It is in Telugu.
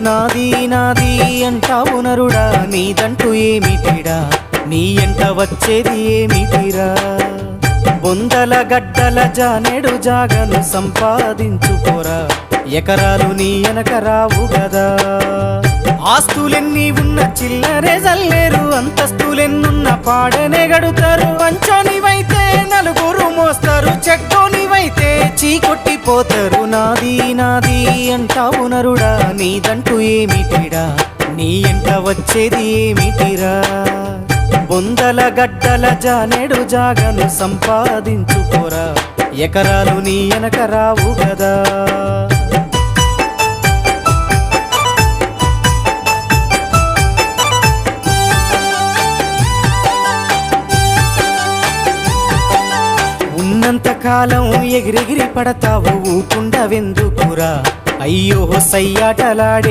నాది నాది అంటావు నరుడా నీదంటూ ఏమిటిడా నీ ఎంట వచ్చేది ఏమిటిరా? బొందల గడ్డల జానెడు జాగను సంపాదించుకోరా. ఎకరాలు నీ వెనక రావు గదా. ఆస్తులెన్ని ఉన్న చిల్లరే జల్లేరు అంతస్తులెన్నున్న పాడనే గడుతారు. పంచనివైతే నలుగురు మోస్తారు చెట్టోనివైతే చీకొట్టిపోతారు. నాది నాది అంటావు నరుడా నీదంటూ ఏమిటిడా నీ ఎంట వచ్చేది ఏమిటిరా? బొందల గడ్డల జానెడు జాగను సంపాదించుకోరా. ఎకరాలు నీ వెనక రావు గదా కాలం ఎగిరెగిరి పడతావు ఊకుండవెందుకురా? అయ్యో సయ్యాటలాడే